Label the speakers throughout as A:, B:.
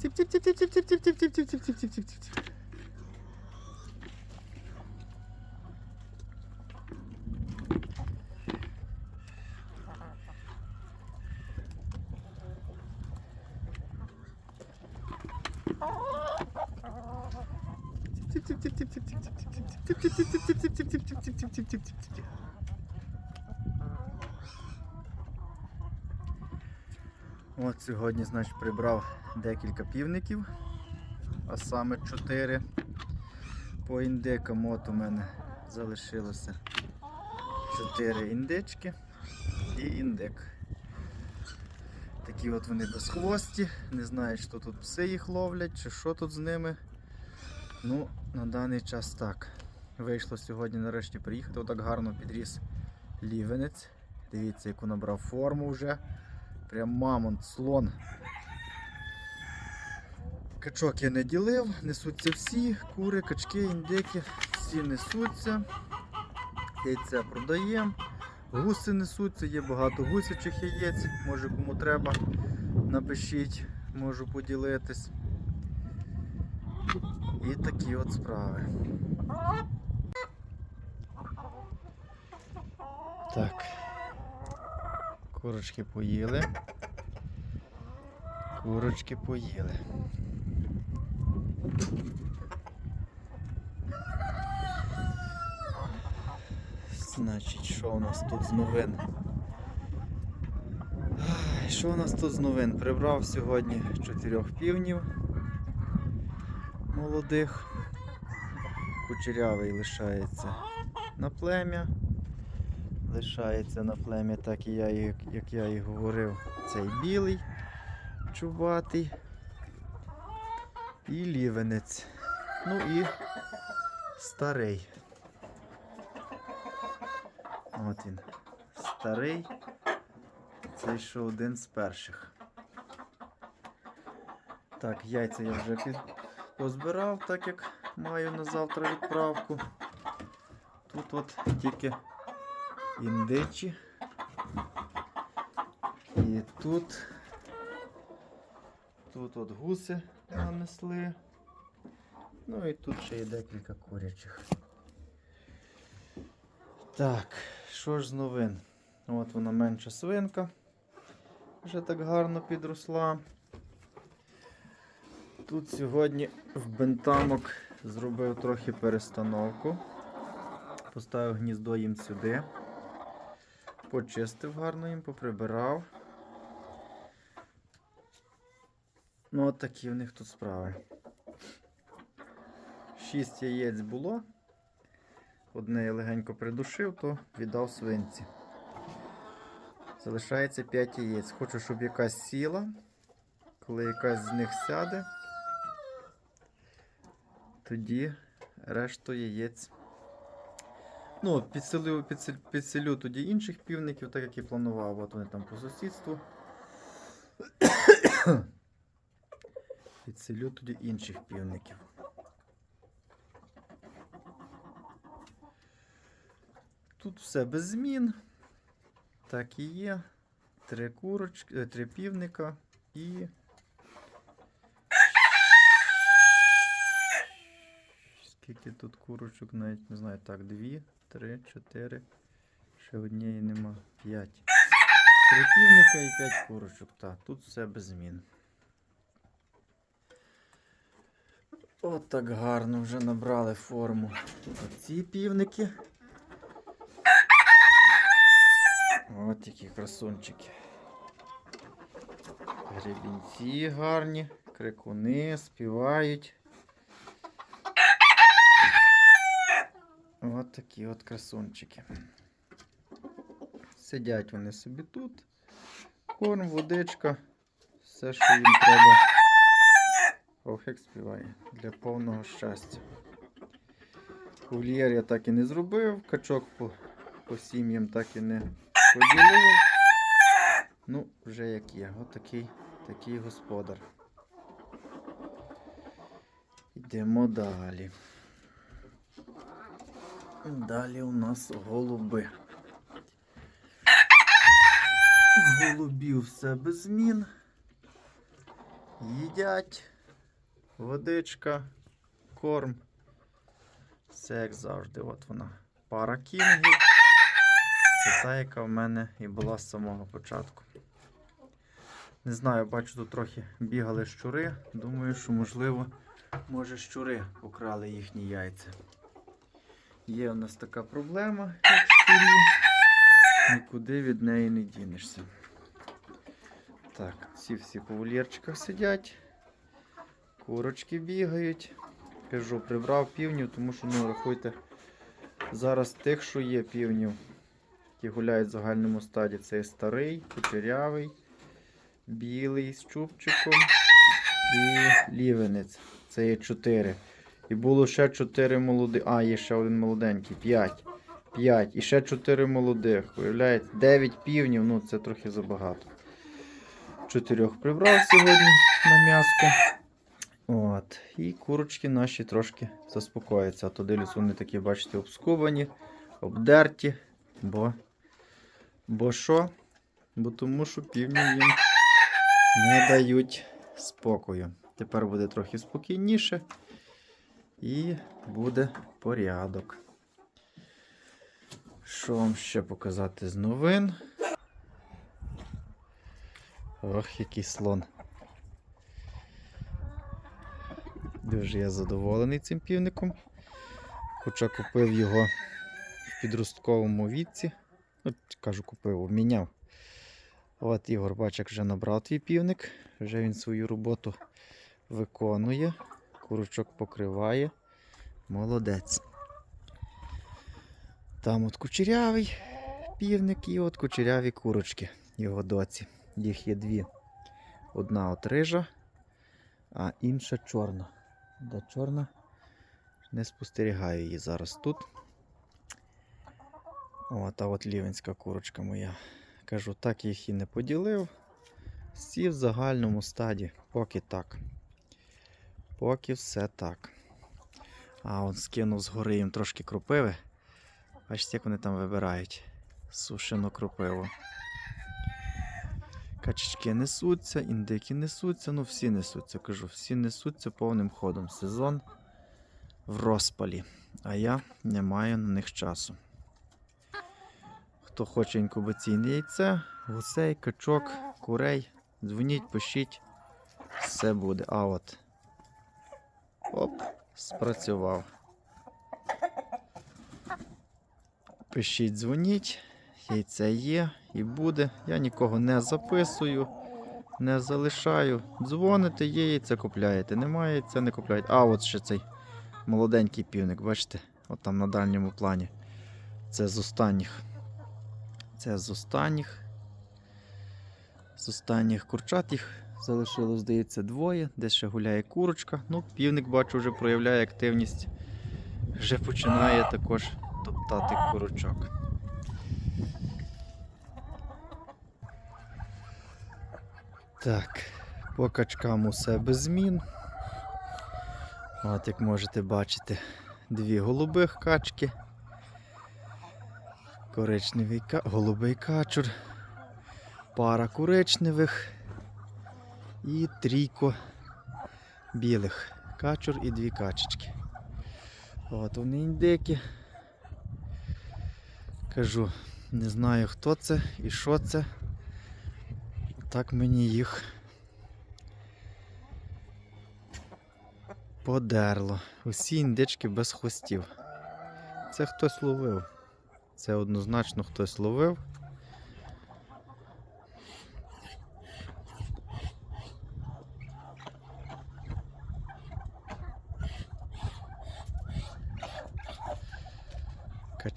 A: Cip cip cip cip cip cip cip cip cip cip cip cip cip cip cip cip. Tip tip tip tip tip tip tip tip tip tip tip tip tip tip tip tip tip tip tip От сьогодні, значить, прибрав декілька півників, а саме 4 по індикам. От у мене залишилося 4 індички і індик. Такі от вони безхвості, не знаю, що тут пси їх ловлять, чи що тут з ними. Ну, на даний час так. Вийшло сьогодні нарешті приїхати. Отак гарно підріс лівенець. Дивіться, яку набрав форму вже. Прям мамонт, слон. Качок я не ділив, несуться всі, кури, качки, індики, всі несуться. Яйця продаємо. Гуси несуться, є багато гусячих яєць. Може кому треба, напишіть, можу поділитись. І такі от справи. Так. Курочки поїли. Курочки поїли. Значить, що у нас тут з новин? Що у нас тут з новин? Прибрав сьогодні чотирьох півнів молодих. Кучерявий лишається на плем'я. Лишається на плем'я, так і я, як, як я і говорив, цей білий чубатий і лівенець. Ну і старий. От він. Старий. Цей що один з перших. Так, яйця я вже під... позбирав, так як маю на завтра відправку. Тут от тільки індичі. І тут. Тут от гуси нанесли. Ну і тут ще є декілька курячих. Так, що ж з новин? От вона менша свинка. Вже так гарно підросла. Тут сьогодні в бентамок зробив трохи перестановку. Поставив гніздо їм сюди. Почистив гарно їм, поприбирав. Ну, от такі в них тут справи. Шість яєць було. Одне я легенько придушив, то віддав свинці. Залишається 5 яєць. Хочу, щоб якась сіла. Коли якась з них сяде, тоді решту яєць. Ну, підселю, підселю, підселю тоді інших півників, так як і планував. От вони там по сусідству. Підселю тоді інших півників. Тут все без змін. Так і є. Три курочки, е, три півника і. Скільки тут курочок, навіть не знаю. Так, дві, три, чотири. Ще однієї нема. П'ять. Три півника і п'ять курочок. Так, тут все без змін. От так гарно вже набрали форму. Оці півники. От які красунчики. Гребінці гарні, крикуни співають. От такі от красунчики. Сидять вони собі тут. Корм, водичка, все, що їм треба. Ох, як співає для повного щастя. Кувлієр я так і не зробив, качок по, по сім'ям так і не поділив. Ну, вже як є. От такий, такий господар. Йдемо далі. Далі у нас голуби. Голубів все без змін. їдять, водичка, корм. Все як завжди. От вона. Пара кінгів. Це та, яка в мене і була з самого початку. Не знаю, бачу, тут трохи бігали щури. Думаю, що можливо, може щури украли їхні яйця. Є у нас така проблема, як щурі. Нікуди від неї не дінешся. Так, ці всі по вольєрчиках сидять. Курочки бігають. Кажу, прибрав півнів, тому що, ну, рахуйте, зараз тих, що є півнів, які гуляють в загальному стаді, це старий, кучерявий, білий з чубчиком і лівенець. Це є 4. І було ще 4 молоді. А, є ще один молоденький. 5. 5. І ще 4 молодих. Уявляєте? 9 півнів, ну це трохи забагато. Чотирьох прибрав сьогодні на м'яско. От. І курочки наші трошки заспокояться. А то дивлюсь, вони такі, бачите, обскубані, обдерті. Бо. Бо що? Бо тому що півні їм не дають спокою. Тепер буде трохи спокійніше і буде порядок. Що вам ще показати з новин? Ох, який слон. Дуже я задоволений цим півником. Хоча купив його в підростковому віці. Ну, кажу, купив, обміняв. От Ігор Бачак вже набрав твій півник, вже він свою роботу виконує, курочок покриває. Молодець. Там от кучерявий півник і от кучеряві курочки його доці. Їх є дві. Одна от рижа, а інша чорна. Де чорна? Не спостерігаю її зараз тут. От, а от лівенська курочка моя. Кажу, так їх і не поділив. Всі в загальному стаді, поки так. Поки все так. А от скинув згори їм трошки кропиви. Бачите, як вони там вибирають сушену кропиву. Качечки несуться, індики несуться, ну всі несуться, кажу, всі несуться повним ходом. Сезон в розпалі, а я не маю на них часу. Хто хоче інкубаційне яйце, гусей, качок, курей, дзвоніть, пишіть, все буде. А от. Оп, спрацював. Пишіть, дзвоніть, яйце є і буде. Я нікого не записую, не залишаю. Дзвоните, є яйце купляєте. Немає яйця, не купляєте. А от ще цей молоденький півник, бачите? От там на дальньому плані. Це з останніх. Це з останніх. З останніх курчат їх залишилось, здається, двоє. Десь ще гуляє курочка. Ну, півник, бачу, вже проявляє активність. Вже починає також топтати курочок. Так, по качкам усе без змін. От як можете бачити, дві голубих качки. Коричневий ка... голубий качур, пара коричневих і трійко білих качур і дві качечки. От вони індики. Кажу, не знаю хто це і що це. Так мені їх подерло. Усі індички без хвостів. Це хтось ловив. Це однозначно хтось ловив.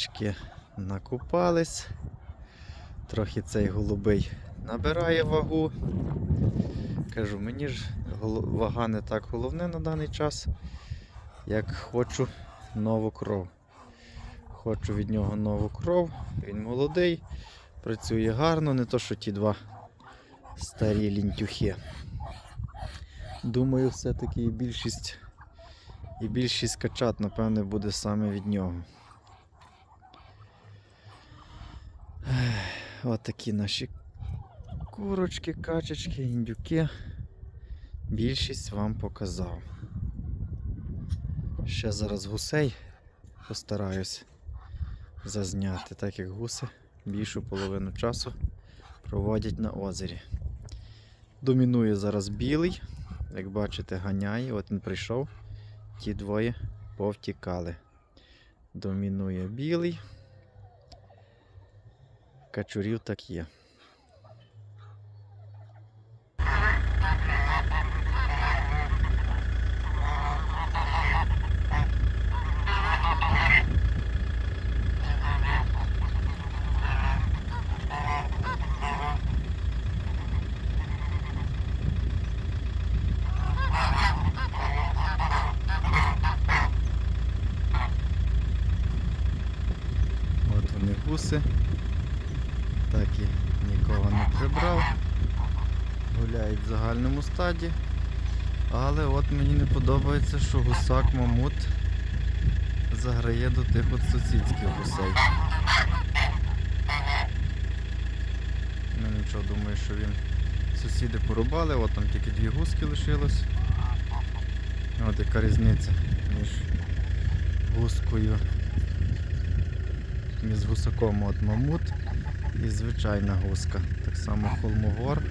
A: Качки накупались. Трохи цей голубий набирає вагу. Кажу, мені ж вага не так головне на даний час, як хочу нову кров. Хочу від нього нову кров. Він молодий, працює гарно, не то що ті два старі лінтюхи. Думаю, все-таки більшість, і більшість качат, напевне, буде саме від нього. Ех, От такі наші курочки, качечки, індюки. Більшість вам показав. Ще зараз гусей постараюсь зазняти, так як гуси більшу половину часу проводять на озері. Домінує зараз білий, як бачите, ганяє. От він прийшов, ті двоє повтікали. Домінує білий. Качурів так є. От вони гуси. Так і нікого не прибрав. Гуляють в загальному стаді. Але от мені не подобається, що гусак мамут заграє до тих от сусідських гусей. Ну нічого, думаю, що він сусіди порубали, от там тільки дві гуски лишилось. От яка різниця між гускою між гусаком от мамут і звичайна гуска. Так само холмогор.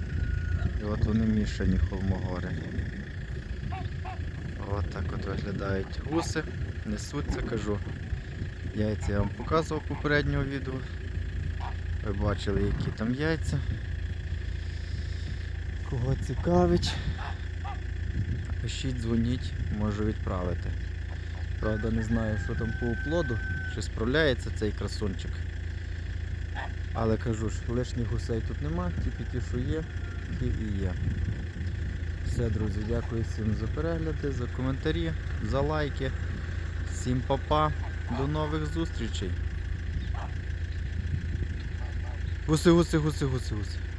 A: І от вони мішані холмогори. От так от виглядають гуси, несуться, кажу. Яйця я вам показував попереднього відео. Ви бачили, які там яйця. Кого цікавить, пишіть, дзвоніть, можу відправити. Правда, не знаю, що там по оплоду, чи справляється цей красунчик. Але кажу ж, лишніх гусей тут нема, тільки ті, що є, ті і є. Все, друзі, дякую всім за перегляди, за коментарі, за лайки. Всім па-па, до нових зустрічей. Гуси, гуси, гуси, гуси, гуси.